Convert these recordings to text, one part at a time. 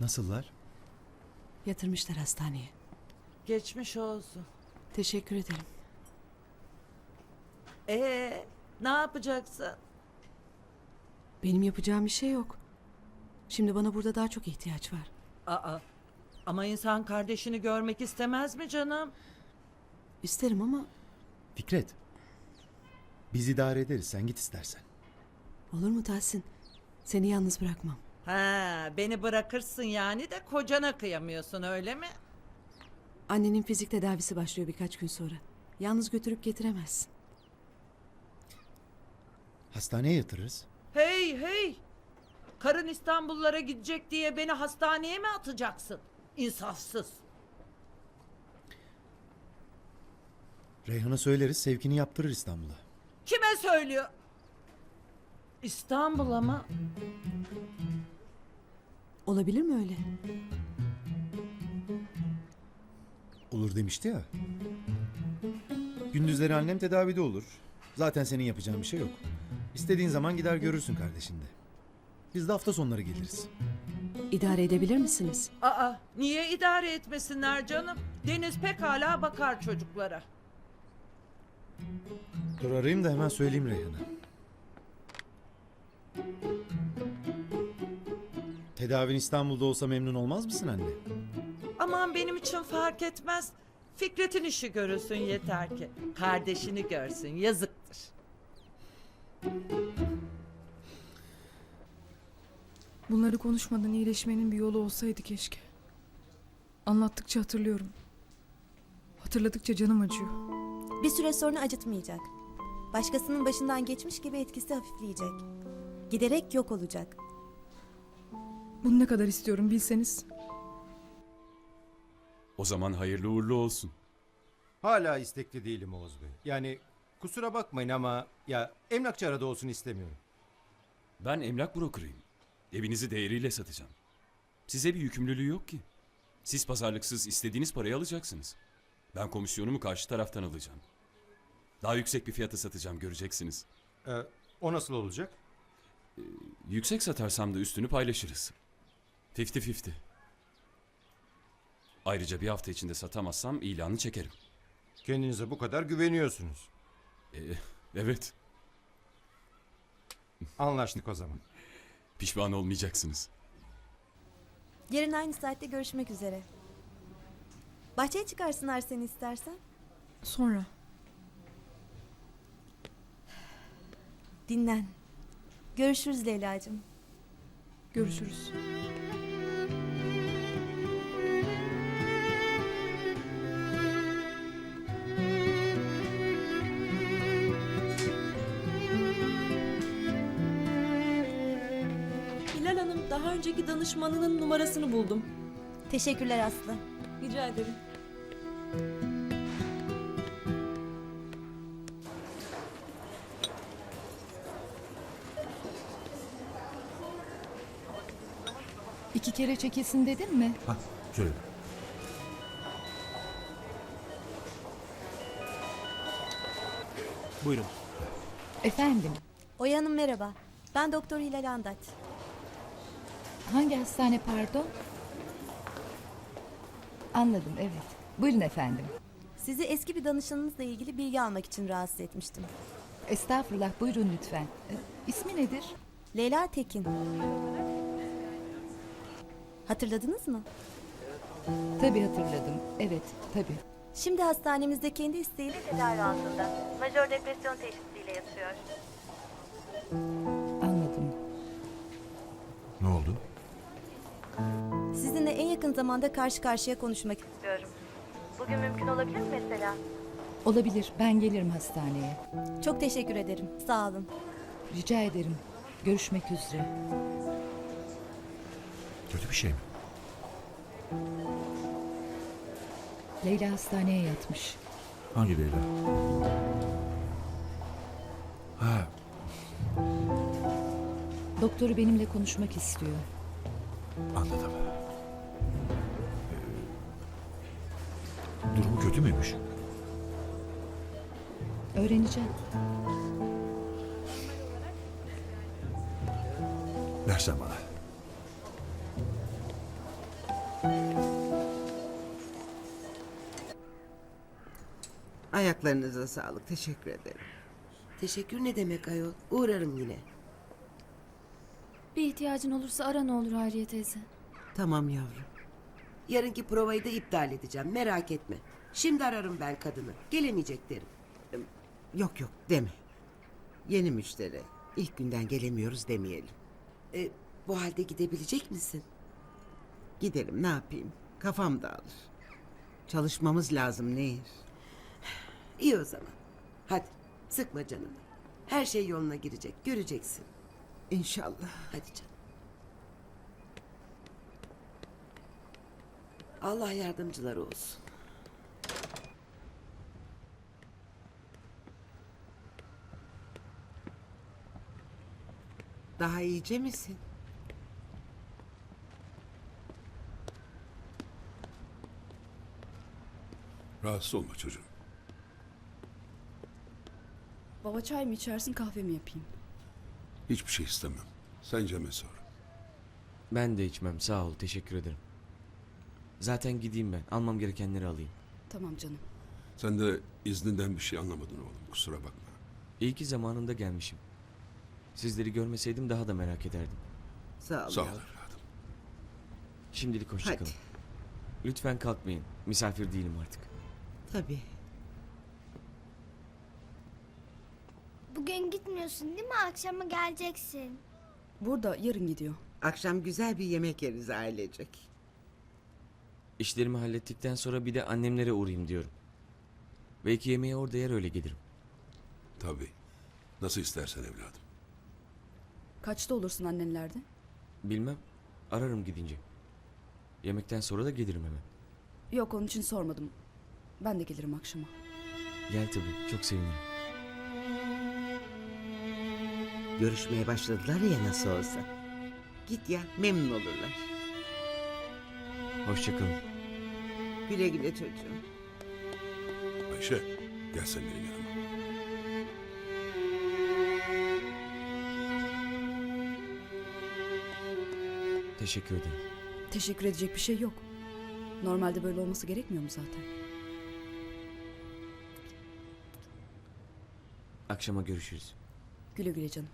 Nasıllar? Yatırmışlar hastaneye. Geçmiş olsun. Teşekkür ederim. Ee, ne yapacaksın? Benim yapacağım bir şey yok. Şimdi bana burada daha çok ihtiyaç var. Aa, ama insan kardeşini görmek istemez mi canım? İsterim ama Fikret. Biz idare ederiz. Sen git istersen. olur mu Tahsin? Seni yalnız bırakmam. Ha, beni bırakırsın yani de kocana kıyamıyorsun öyle mi? Annenin fizik tedavisi başlıyor birkaç gün sonra. Yalnız götürüp getiremezsin. Hastaneye yatırırız. Hey hey! Karın İstanbullara gidecek diye beni hastaneye mi atacaksın? İnsafsız. Reyhan'a söyleriz. Sevkini yaptırır İstanbul'a. Kime söylüyor? İstanbul'a mı? Olabilir mi öyle? Olur demişti ya. Gündüzleri annem tedavide olur. Zaten senin yapacağın bir şey yok. İstediğin zaman gider görürsün kardeşini de. Biz de hafta sonları geliriz. İdare edebilir misiniz? Aa, niye idare etmesinler canım? Deniz pekala bakar çocuklara. Dur arayayım da hemen söyleyeyim Reyhan'a. Tedavin İstanbul'da olsa memnun olmaz mısın anne? Aman benim için fark etmez. Fikret'in işi görülsün yeter ki. Kardeşini görsün yazıktır. Bunları konuşmadan iyileşmenin bir yolu olsaydı keşke. Anlattıkça hatırlıyorum. Hatırladıkça canım acıyor. Bir süre sonra acıtmayacak. Başkasının başından geçmiş gibi etkisi hafifleyecek. Giderek yok olacak. Bunu ne kadar istiyorum bilseniz. O zaman hayırlı uğurlu olsun. Hala istekli değilim Oğuz Bey. Yani kusura bakmayın ama ya emlakçı arada olsun istemiyorum. Ben emlak brokerıyım. Evinizi değeriyle satacağım. Size bir yükümlülüğü yok ki. Siz pazarlıksız istediğiniz parayı alacaksınız. Ben komisyonumu karşı taraftan alacağım. Daha yüksek bir fiyata satacağım göreceksiniz. Ee, o nasıl olacak? Yüksek satarsam da üstünü paylaşırız. 50-50. Ayrıca bir hafta içinde satamazsam ilanı çekerim. Kendinize bu kadar güveniyorsunuz. Ee, evet, Anlaştık o zaman. pişman olmayacaksınız. Yarın aynı saatte görüşmek üzere. Bahçeye çıkarsınlar seni istersen. Sonra. Dinlen. Görüşürüz Leyla'cığım. Görüşürüz. Hilal Hanım daha önceki danışmanının numarasını buldum. Teşekkürler Aslı. Rica ederim. İki kere çekilsin dedin mi? Ha, şöyle. Buyurun. Efendim, Oya Hanım merhaba. Ben Doktor Hilal Andaç. Hangi hastane pardon? Anladım, evet. Buyurun efendim. Sizi eski bir danışanınızla ilgili bilgi almak için rahatsız etmiştim. Estağfurullah, buyurun lütfen. Ee, ismi nedir? Leyla Tekin. Hatırladınız mı? Tabii hatırladım. Evet, tabii. Şimdi hastanemizde kendi isteğiyle tedavi altında. Majör depresyon teşhisiyle yatıyor. Anladım. Ne oldu? Sizinle en yakın zamanda karşı karşıya konuşmak istiyorum. Bugün mümkün olabilir mi mesela? Olabilir, ben gelirim hastaneye. Çok teşekkür ederim. Sağ olun. Rica ederim. Görüşmek üzere. Kötü bir şey mi? Leyla hastaneye yatmış. Hangi Leyla? Ha, Doktoru benimle konuşmak istiyor. Anladım. Ee, durumu kötü müymüş? Öğreneceğim. Versen bana. Ayaklarınıza sağlık. Teşekkür ederim. Teşekkür ne demek ayol? Uğrarım yine. Bir ihtiyacın olursa ara ne olur Hayriye teyze. Tamam yavrum. Yarınki provayı da iptal edeceğim. Merak etme. Şimdi ararım ben kadını. Gelemeyecek derim. Yok yok deme. Yeni müşteri. İlk günden gelemiyoruz demeyelim. E, bu halde gidebilecek misin? Gidelim ne yapayım? Kafam dağılır. Çalışmamız lazım Nehir. İyi o zaman. Hadi sıkma canını. Her şey yoluna girecek. Göreceksin. İnşallah. Hadi canım. Allah yardımcıları olsun. Daha iyice misin? Rahatsız olma çocuğum. Baba çay mı içersin kahve mi yapayım? Hiçbir şey istemem. Sen Cem'e sor. Ben de içmem sağ ol teşekkür ederim. Zaten gideyim ben almam gerekenleri alayım. Tamam canım. Sen de izninden bir şey anlamadın oğlum. Kusura bakma. İyi ki zamanında gelmişim. Sizleri görmeseydim daha da merak ederdim. Sağ ol. Sağ ol yavrum. evladım. Şimdilik hoşçakalın. Hadi. Lütfen kalkmayın. Misafir değilim artık. Tabii. Bugün gitmiyorsun değil mi? Akşama geleceksin. Burada yarın gidiyor. Akşam güzel bir yemek yeriz ailecek. İşlerimi hallettikten sonra bir de annemlere uğrayayım diyorum. Belki yemeği orada yer öyle gelirim. Tabii. Nasıl istersen evladım. Kaçta olursun annenlerde? Bilmem. Ararım gidince. Yemekten sonra da gelirim hemen. Yok onun için sormadım. Ben de gelirim akşama. Gel tabii. Çok sevinirim. Görüşmeye başladılar ya nasıl olsa. Git ya memnun olurlar. Hoşçakalın. Güle güle çocuğum. Ayşe gel sen benim yanıma. Teşekkür ederim. Teşekkür edecek bir şey yok. Normalde böyle olması gerekmiyor mu zaten? Akşama görüşürüz. Güle güle canım.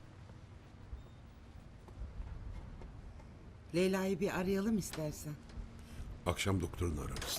Leyla'yı bir arayalım istersen. Akşam doktorunu ararız.